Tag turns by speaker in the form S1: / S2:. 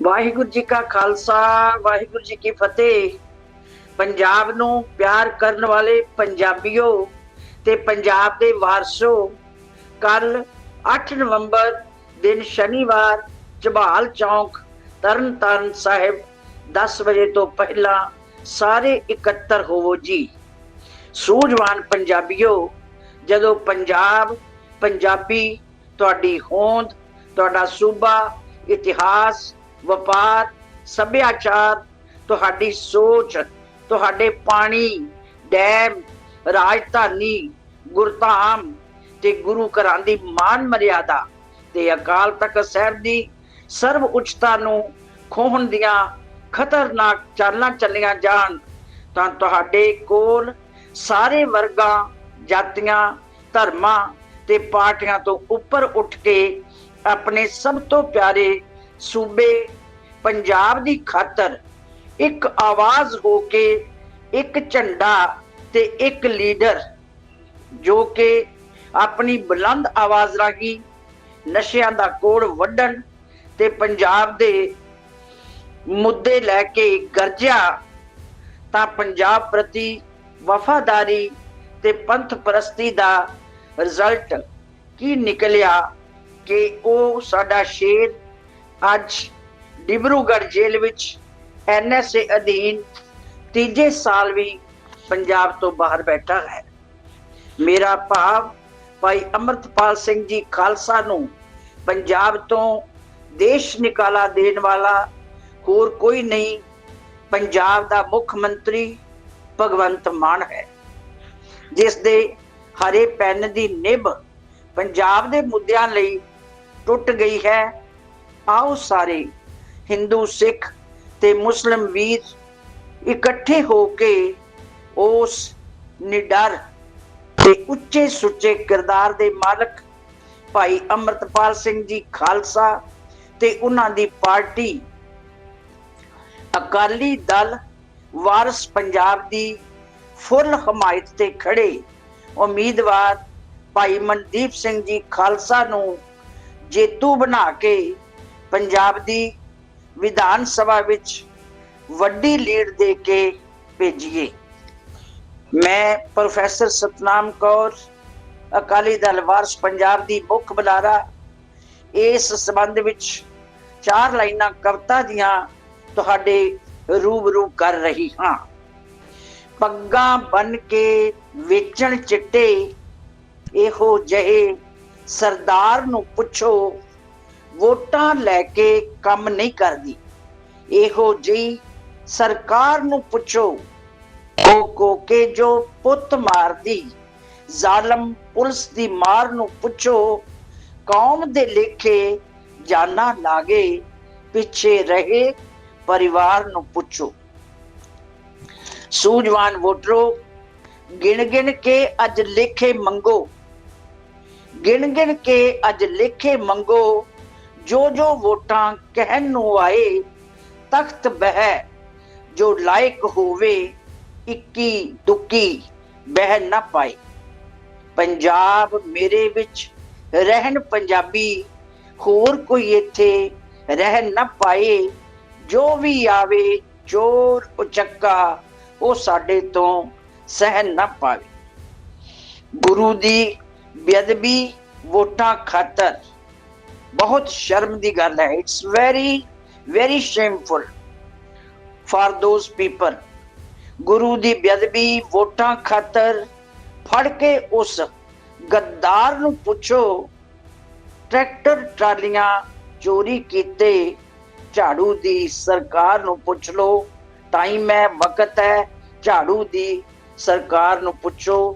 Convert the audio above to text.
S1: ਵਾਹਿਗੁਰੂ ਜੀ ਕਾ ਖਾਲਸਾ, ਵਾਹਿਗੁਰੂ ਜੀ ਕੀ ਫਤਿਹ। ਪੰਜਾਬ ਨੂੰ ਪਿਆਰ ਕਰਨ ਵਾਲੇ ਪੰਜਾਬੀਓ ਤੇ ਪੰਜਾਬ ਦੇ ਵਾਰਸੋ ਕੱਲ 8 ਨਵੰਬਰ ਦਿਨ ਸ਼ਨੀਵਾਰ ਝਬਾਲ ਚੌਂਕ, ਤਰਨਤਾਰਨ ਸਾਹਿਬ 10 ਵਜੇ ਤੋਂ ਪਹਿਲਾਂ ਸਾਰੇ ਇਕੱਤਰ ਹੋਵੋ ਜੀ। ਸੂਝਵਾਨ ਪੰਜਾਬੀਓ, ਜਦੋਂ ਪੰਜਾਬ, ਪੰਜਾਬੀ, ਤੁਹਾਡੀ ਹੋਂਦ, ਤੁਹਾਡਾ ਸੂਬਾ, ਇਤਿਹਾਸ ਵਪਾਰ, ਸੱਭਿਆਚਾਰ, ਤੁਹਾਡੀ ਸੋਚ, ਤੁਹਾਡੇ ਪਾਣੀ, ਡੈਮ, ਰਾਜਧਾਨੀ, ਗੁਰਧਾਮ ਤੇ ਗੁਰੂ ਘਰਾਂ ਦੀ ਮਾਨ ਮਰਿਆਦਾ ਤੇ ਅਕਾਲ ਤਖਤ ਸਾਹਿਬ ਦੀ ਸਰਵ ਉੱਚਤਾ ਨੂੰ ਖੋਹਣ ਦੀਆਂ ਖਤਰਨਾਕ ਚਾਲਾਂ ਚੱਲੀਆਂ ਜਾਣ, ਤਾਂ ਤੁਹਾਡੇ ਕੋਲ ਸਾਰੇ ਵਰਗਾਂ, ਜਾਤੀਆਂ, ਧਰਮਾਂ ਤੇ ਪਾਰਟੀਆਂ ਤੋਂ ਉੱਪਰ ਉੱਠ ਕੇ ਆਪਣੇ ਸਭ ਤੋਂ ਪਿਆਰੇ ਸੂਬੇ ਪੰਜਾਬ ਦੀ ਖਾਤਰ ਇੱਕ ਆਵਾਜ਼ ਹੋ ਕੇ ਇੱਕ ਝੰਡਾ ਤੇ ਇੱਕ ਲੀਡਰ ਜੋ ਕਿ ਆਪਣੀ ਬੁਲੰਦ ਆਵਾਜ਼ ਰਾਹੀਂ ਨਸ਼ਿਆਂ ਦਾ ਕੋੜ ਵੱਢਣ ਤੇ ਪੰਜਾਬ ਦੇ ਮੁੱਦੇ ਲੈ ਕੇ ਗਰਜਿਆ ਤਾਂ ਪੰਜਾਬ ਪ੍ਰਤੀ ਵਫਾਦਾਰੀ ਤੇ ਪੰਥ ਪ੍ਰਸਤੀ ਦਾ ਰਿਜ਼ਲਟ ਕੀ ਨਿਕਲਿਆ ਕਿ ਉਹ ਸਾਡਾ ਸ਼ੇਰ ਅੱਜ ਡਿਬਰੂਗੜ੍ਹ ਜੇਲ੍ਹ ਵਿੱਚ ਐਨਐਸਏ ਅਧੀਨ ਤੀਜੇ ਸਾਲ ਵੀ ਪੰਜਾਬ ਤੋਂ ਬਾਹਰ ਬੈਠਾ ਹੈ। ਮੇਰਾ ਭਾਵ ਭਾਈ ਅਮਰਤਪਾਲ ਸਿੰਘ ਜੀ ਖਾਲਸਾ ਨੂੰ ਪੰਜਾਬ ਤੋਂ ਦੇਸ਼ ਨਿਕਾਲਾ ਦੇਣ ਵਾਲਾ ਹੋਰ ਕੋਈ ਨਹੀਂ, ਪੰਜਾਬ ਦਾ ਮੁੱਖ ਮੰਤਰੀ ਭਗਵੰਤ ਮਾਨ ਹੈ। ਜਿਸ ਦੇ ਹਰੇ ਪੈਨ ਦੀ ਨਿਭ ਪੰਜਾਬ ਦੇ ਮੁੱਦਿਆਂ ਲਈ ਟੁੱਟ ਗਈ ਹੈ। ਆਓ ਸਾਰੇ ਹਿੰਦੂ, ਸਿੱਖ ਤੇ ਮੁਸਲਮ ਵੀਰ ਇਕੱਠੇ ਹੋ ਕੇ ਉਸ ਨਿਡਰ ਤੇ ਉੱਚੇ ਸੁੱਚੇ ਕਿਰਦਾਰ ਦੇ ਮਾਲਕ ਭਾਈ ਅਮਰਤਪਾਲ ਸਿੰਘ ਜੀ ਖਾਲਸਾ ਤੇ ਉਹਨਾਂ ਦੀ ਪਾਰਟੀ ਅਕਾਲੀ ਦਲ ਵਾਰਸ ਪੰਜਾਬ ਦੀ ਫੁੱਲ ਹਮਾਇਤ ਤੇ ਖੜੇ ਉਮੀਦਵਾਰ ਭਾਈ ਮਨਦੀਪ ਸਿੰਘ ਜੀ ਖਾਲਸਾ ਨੂੰ ਜੇਤੂ ਬਣਾ ਕੇ ਪੰਜਾਬ ਦੀ ਵਿਧਾਨ ਸਭਾ ਵਿੱਚ ਵੱਡੀ ਲੀਡ ਦੇ ਕੇ ਭੇਜੀਏ। ਮੈਂ ਪ੍ਰੋਫੈਸਰ ਸਤਨਾਮ ਕੌਰ, ਅਕਾਲੀ ਦਲ ਵਾਰਸ ਪੰਜਾਬ ਦੀ ਮੁੱਖ ਬੁਲਾਰਾ, ਇਸ ਸਬੰਧ ਵਿੱਚ ਚਾਰ ਲਾਈਨਾਂ ਕਵਿਤਾ ਦੀਆਂ ਤੁਹਾਡੇ ਰੂਬਰੂ ਕਰ ਰਹੀ ਹਾਂ। ਪੱਗਾਂ ਬਨ ਕੇ ਵੇਚਣ ਚਿੱਟੇ, ਇਹੋ ਜਿਹੇ ਸਰਦਾਰ ਨੂੰ ਪੁੱਛੋ ਵੋਟਾਂ ਲੈ ਕੇ ਕੰਮ ਨਹੀਂ ਕਰਦੀ। ਇਹੋ ਜਿਹੀ ਸਰਕਾਰ ਨੂੰ ਪੁੱਛੋ। ਕੋ ਕੋ ਕੇ ਜੋ ਪੁੱਤ ਮਾਰਦੀ, ਜ਼ਾਲਮ ਪੁਲਿਸ ਦੀ ਮਾਰ ਨੂੰ ਪੁੱਛੋ। ਕੌਮ ਦੇ ਲੇਖੇ ਜਾਨਾ ਲਾਗੇ, ਪਿੱਛੇ ਰਹੇ, ਪਰਿਵਾਰ ਨੂੰ ਪੁੱਛੋ। ਸੂਝਵਾਨ ਵੋਟਰੋ ਗਿਣ ਗਿਣ ਕੇ ਅੱਜ ਲੇਖੇ ਮੰਗੋ। ਗਿਣ ਗਿਣ ਕੇ ਅੱਜ ਲੇਖੇ ਮੰਗੋ। ਜੋ ਜੋ ਵੋਟਾਂ ਕਹਿਣ ਨੂੰ ਆਏ, ਤਖਤ ਬਹਿ, ਜੋ ਲਾਇਕ ਹੋਵੇ, ਇੱਕੀ ਦੁੱਕੀ ਬਹਿ ਨਾ ਪਾਏ। ਪੰਜਾਬ ਮੇਰੇ ਵਿੱਚ ਰਹਿਣ ਪੰਜਾਬੀ, ਹੋਰ ਕੋਈ ਇੱਥੇ ਰਹਿਣ ਨਾ ਪਾਏ। ਜੋ ਵੀ ਆਵੇ ਚੋਰ ਉਚੱਕਾ, ਉਹ ਸਾਡੇ ਤੋਂ ਸਹਿਨ ਨਾ ਪਾਵੇ। ਗੁਰੂ ਦੀ ਬੇਅਦਬੀ ਵੋਟਾਂ ਖਾਤਰ ਬਹੁਤ ਸ਼ਰਮ ਦੀ ਗੱਲ ਹੈ। It's very very shameful for those people ਗੁਰੂ ਦੀ ਬੇਅਦਬੀ, ਵੋਟਾਂ ਖਾਤਰ ਫੜ ਕੇ ਉਸ ਗੱਦਾਰ ਨੂੰ ਪੁੱਛੋ, ਟਰੈਕਟਰ, ਟਰਾਲੀਆਂ ਚੋਰੀ ਕੀਤੇ, ਝਾੜੂ ਦੀ ਸਰਕਾਰ ਨੂੰ ਪੁੱਛ ਲਓ। ਟਾਈਮ ਹੈ, ਵਕਤ ਹੈ, ਝਾੜੂ ਦੀ ਸਰਕਾਰ ਨੂੰ ਪੁੱਛੋ।